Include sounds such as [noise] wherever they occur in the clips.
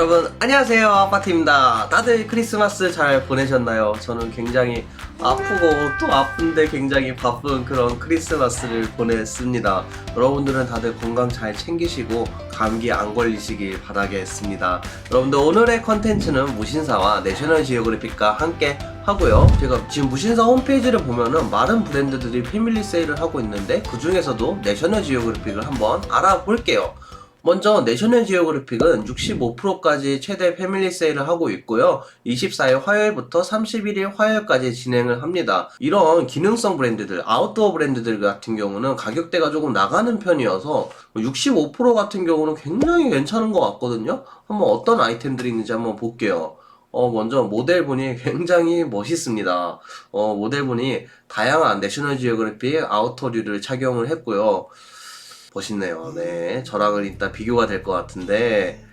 여러분 안녕하세요. 아파트입니다. 다들 크리스마스 잘 보내셨나요? 저는 굉장히 아프고 또 아픈데 굉장히 바쁜 그런 크리스마스를 보냈습니다. 여러분들은 다들 건강 잘 챙기시고 감기 안 걸리시길 바라겠습니다. 여러분들 오늘의 컨텐츠는 무신사와 내셔널 지오그래픽과 함께 하고요. 제가 지금 무신사 홈페이지를 보면은 많은 브랜드들이 패밀리 세일을 하고 있는데 그 중에서도 내셔널 지오그래픽을 한번 알아볼게요 먼저 내셔널 지오그래픽은 65%까지 최대 패밀리 세일을 하고 있고요. 24일 화요일부터 31일 화요일까지 진행을 합니다. 이런 기능성 브랜드들, 아웃도어 브랜드들 같은 경우는 가격대가 조금 나가는 편이어서 65% 같은 경우는 굉장히 괜찮은 것 같거든요. 한번 어떤 아이템들이 있는지 한번 볼게요. 어, 먼저 모델분이 [laughs] 굉장히 멋있습니다. 어, 모델분이 다양한 내셔널 지오그래픽 아우터류를 착용을 했고요. 멋있네요. 네. 저랑은 이따 비교가 될 것 같은데.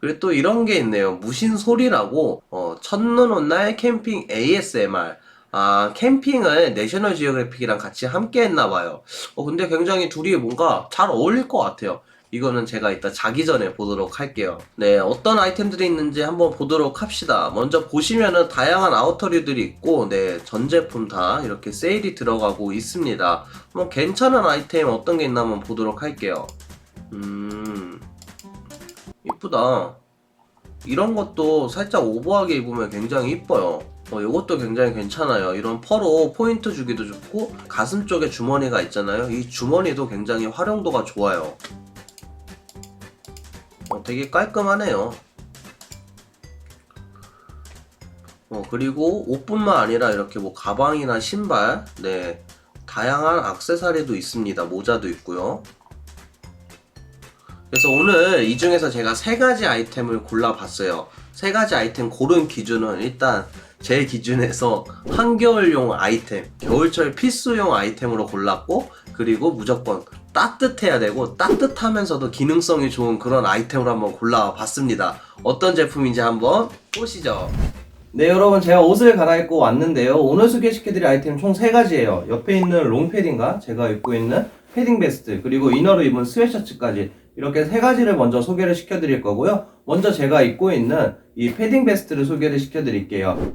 그리고 또 이런 게 있네요. 무신 소리라고, 어, 첫눈 온 날 캠핑 ASMR. 아, 캠핑을 내셔널 지오그래픽이랑 같이 함께 했나 봐요. 어, 근데 굉장히 둘이 뭔가 잘 어울릴 것 같아요. 이거는 제가 이따 자기 전에 보도록 할게요. 네, 어떤 아이템들이 있는지 한번 보도록 합시다. 먼저 보시면은 다양한 아우터류들이 있고, 네, 전 제품 다 이렇게 세일이 들어가고 있습니다. 뭐 괜찮은 아이템 어떤 게 있나 한번 보도록 할게요. 음, 이쁘다. 이런 것도 살짝 오버하게 입으면 굉장히 이뻐요. 어, 이것도 굉장히 괜찮아요. 이런 펄로 포인트 주기도 좋고, 가슴 쪽에 주머니가 있잖아요. 이 주머니도 굉장히 활용도가 좋아요. 어, 되게 깔끔하네요. 어, 그리고 옷뿐만 아니라 이렇게 뭐 가방이나 신발, 네, 다양한 악세사리도 있습니다. 모자도 있고요. 그래서 오늘 이 중에서 제가 세 가지 아이템을 골라봤어요. 세 가지 아이템 고른 기준은 일단 제 기준에서 한겨울용 아이템, 겨울철 필수용 아이템으로 골랐고, 그리고 무조건 따뜻해야 되고, 따뜻하면서도 기능성이 좋은 그런 아이템으로 한번 골라봤습니다. 어떤 제품인지 한번 보시죠. 네, 여러분, 제가 옷을 갈아입고 왔는데요. 오늘 소개시켜드릴 아이템 총 세가지예요 옆에 있는 롱패딩과 제가 입고 있는 패딩 베스트, 그리고 이너로 입은 스웨셔츠까지 이렇게 세 가지를 먼저 소개를 시켜드릴 거고요. 먼저 제가 입고 있는 이 패딩 베스트를 소개를 시켜드릴게요.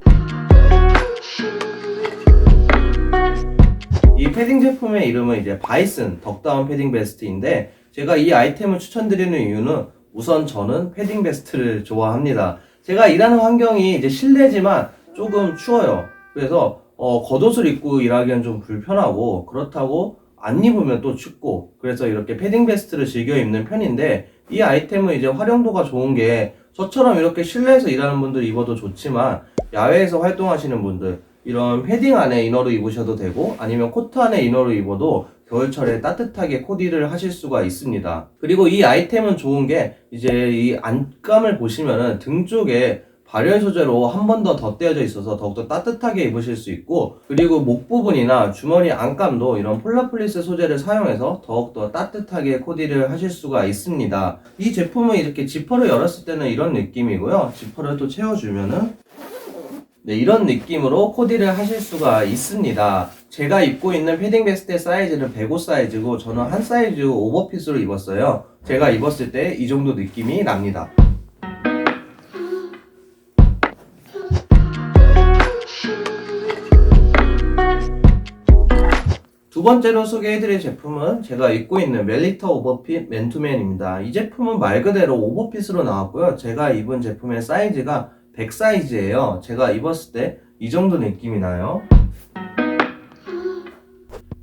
이 패딩 제품의 이름은 이제 바이슨 덕다운 패딩 베스트인데 제가 이 아이템을 추천드리는 이유는 우선 저는 패딩 베스트를 좋아합니다. 제가 일하는 환경이 이제 실내지만 조금 추워요. 그래서 어, 겉옷을 입고 일하기엔 좀 불편하고 그렇다고 안 입으면 또 춥고 그래서 이렇게 패딩 베스트를 즐겨 입는 편인데 이 아이템은 이제 활용도가 좋은 게 저처럼 이렇게 실내에서 일하는 분들 입어도 좋지만 야외에서 활동하시는 분들 이런 패딩 안에 이너로 입으셔도 되고 아니면 코트 안에 이너로 입어도 겨울철에 따뜻하게 코디를 하실 수가 있습니다. 그리고 이 아이템은 좋은 게 이제 이 안감을 보시면은 등 쪽에 발열 소재로 한 번 더 덧대어져 있어서 더욱더 따뜻하게 입으실 수 있고 그리고 목 부분이나 주머니 안감도 이런 폴라플리스 소재를 사용해서 더욱더 따뜻하게 코디를 하실 수가 있습니다. 이 제품은 이렇게 지퍼를 열었을 때는 이런 느낌이고요. 지퍼를 또 채워주면은 네, 이런 느낌으로 코디를 하실 수가 있습니다. 제가 입고 있는 패딩 베스트의 사이즈는 105 사이즈고 저는 한 사이즈 오버핏으로 입었어요. 제가 입었을 때 이 정도 느낌이 납니다. 두 번째로 소개해드릴 제품은 제가 입고 있는 멜리터 오버핏 맨투맨입니다. 이 제품은 말 그대로 오버핏으로 나왔고요. 제가 입은 제품의 사이즈가 100 사이즈예요. 제가 입었을 때 이 정도 느낌이 나요.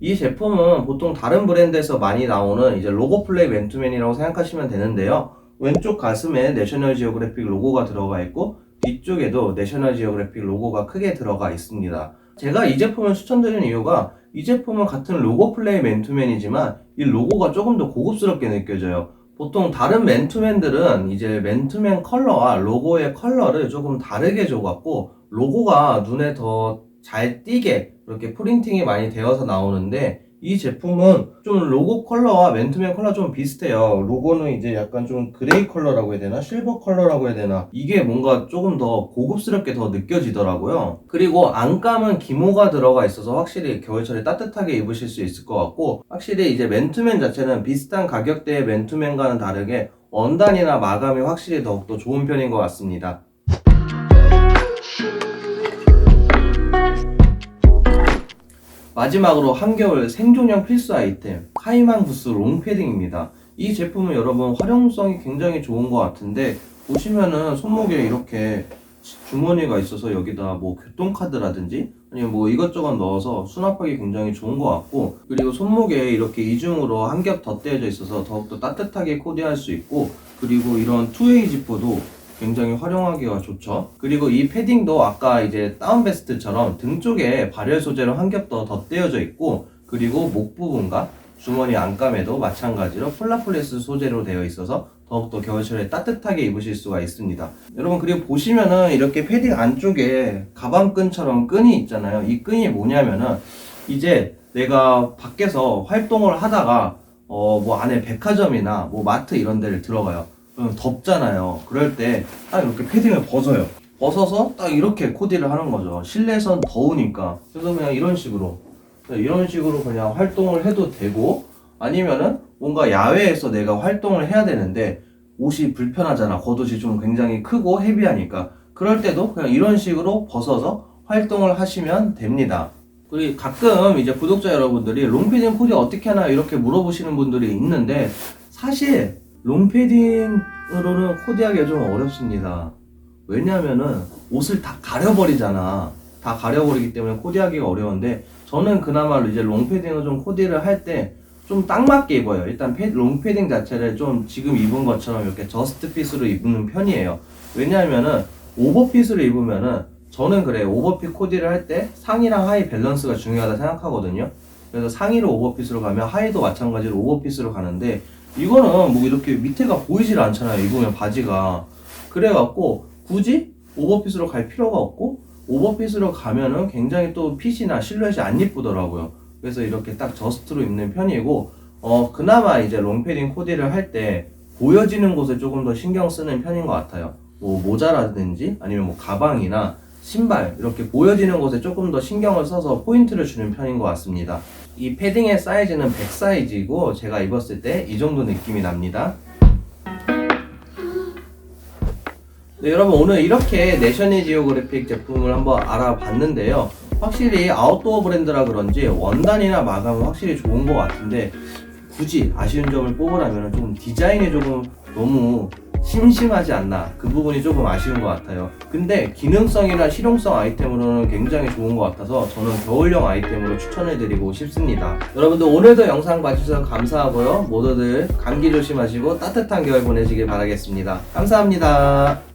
이 제품은 보통 다른 브랜드에서 많이 나오는 이제 로고 플레이 맨투맨이라고 생각하시면 되는데요. 왼쪽 가슴에 내셔널 지오그래픽 로고가 들어가 있고 뒤쪽에도 내셔널 지오그래픽 로고가 크게 들어가 있습니다. 제가 이 제품을 추천드리는 이유가 이 제품은 같은 로고 플레이 맨투맨이지만 이 로고가 조금 더 고급스럽게 느껴져요. 보통 다른 맨투맨들은 이제 맨투맨 컬러와 로고의 컬러를 조금 다르게 줘갖고 로고가 눈에 더 잘 띄게 이렇게 프린팅이 많이 되어서 나오는데 이 제품은 좀 로고 컬러와 맨투맨 컬러 좀 비슷해요. 로고는 이제 약간 좀 그레이 컬러라고 해야 되나? 실버 컬러라고 해야 되나? 이게 뭔가 조금 더 고급스럽게 더 느껴지더라고요. 그리고 안감은 기모가 들어가 있어서 확실히 겨울철에 따뜻하게 입으실 수 있을 것 같고 확실히 이제 맨투맨 자체는 비슷한 가격대의 맨투맨과는 다르게 원단이나 마감이 확실히 더욱더 좋은 편인 것 같습니다. 마지막으로 한겨울 생존형 필수 아이템 카이만 부스 롱패딩입니다. 이 제품은 여러분 활용성이 굉장히 좋은 것 같은데 보시면은 손목에 이렇게 주머니가 있어서 여기다 뭐 교통카드라든지 아니면 뭐 이것저것 넣어서 수납하기 굉장히 좋은 것 같고 그리고 손목에 이렇게 이중으로 한 겹 덧대어져 있어서 더욱더 따뜻하게 코디할 수 있고 그리고 이런 투웨이 지퍼도 굉장히 활용하기가 좋죠. 그리고 이 패딩도 아까 이제 다운 베스트처럼 등 쪽에 발열 소재로 한 겹 더 덧대어져 있고 그리고 목 부분과 주머니 안감에도 마찬가지로 폴라폴리스 소재로 되어 있어서 더욱더 겨울철에 따뜻하게 입으실 수가 있습니다. 여러분 그리고 보시면은 이렇게 패딩 안쪽에 가방끈처럼 끈이 있잖아요. 이 끈이 뭐냐면은 이제 내가 밖에서 활동을 하다가 어 뭐 안에 백화점이나 뭐 마트 이런 데를 들어가요. 덥잖아요. 그럴 때 딱 이렇게 패딩을 벗어요. 벗어서 딱 이렇게 코디를 하는 거죠. 실내선 더우니까. 그래서 그냥 이런 식으로 네, 이런 식으로 그냥 활동을 해도 되고 아니면은 뭔가 야외에서 내가 활동을 해야 되는데 옷이 불편하잖아. 겉옷이 좀 굉장히 크고 헤비하니까. 그럴 때도 그냥 이런 식으로 벗어서 활동을 하시면 됩니다. 그리고 가끔 이제 구독자 여러분들이 롱패딩 코디 어떻게 하나 이렇게 물어보시는 분들이 있는데 사실 롱패딩으로는 코디하기가 좀 어렵습니다. 왜냐면은 옷을 다 가려버리잖아. 다 가려버리기 때문에 코디하기가 어려운데 저는 그나마 이제 롱패딩을 좀 코디를 할 때 좀 딱 맞게 입어요. 일단 패- 롱패딩 자체를 좀 지금 입은 것처럼 이렇게 저스트 핏으로 입는 편이에요. 왜냐하면은 오버핏으로 입으면은 저는 그래요. 오버핏 코디를 할 때 상의랑 하의 밸런스가 중요하다 생각하거든요. 그래서 상의로 오버핏으로 가면 하의도 마찬가지로 오버핏으로 가는데 이거는 뭐 이렇게 밑에가 보이질 않잖아요. 입으면 바지가. 그래갖고 굳이 오버핏으로 갈 필요가 없고 오버핏으로 가면은 굉장히 또 핏이나 실루엣이 안 예쁘더라고요. 그래서 이렇게 딱 저스트로 입는 편이고 어 그나마 이제 롱패딩 코디를 할 때 보여지는 곳에 조금 더 신경 쓰는 편인 것 같아요. 뭐 모자라든지 아니면 뭐 가방이나 신발 이렇게 보여지는 곳에 조금 더 신경을 써서 포인트를 주는 편인 것 같습니다. 이 패딩의 사이즈는 100 사이즈이고 제가 입었을 때 이 정도 느낌이 납니다. 네, 여러분 오늘 이렇게 내셔널 지오그래픽 제품을 한번 알아봤는데요. 확실히 아웃도어 브랜드라 그런지 원단이나 마감은 확실히 좋은 것 같은데 굳이 아쉬운 점을 뽑으라면 좀 디자인이 조금 너무 심심하지 않나 그 부분이 조금 아쉬운 것 같아요. 근데 기능성이나 실용성 아이템으로는 굉장히 좋은 것 같아서 저는 겨울용 아이템으로 추천해드리고 싶습니다. 여러분들 오늘도 영상 봐주셔서 감사하고요. 모두들 감기 조심하시고 따뜻한 겨울 보내시길 바라겠습니다. 감사합니다.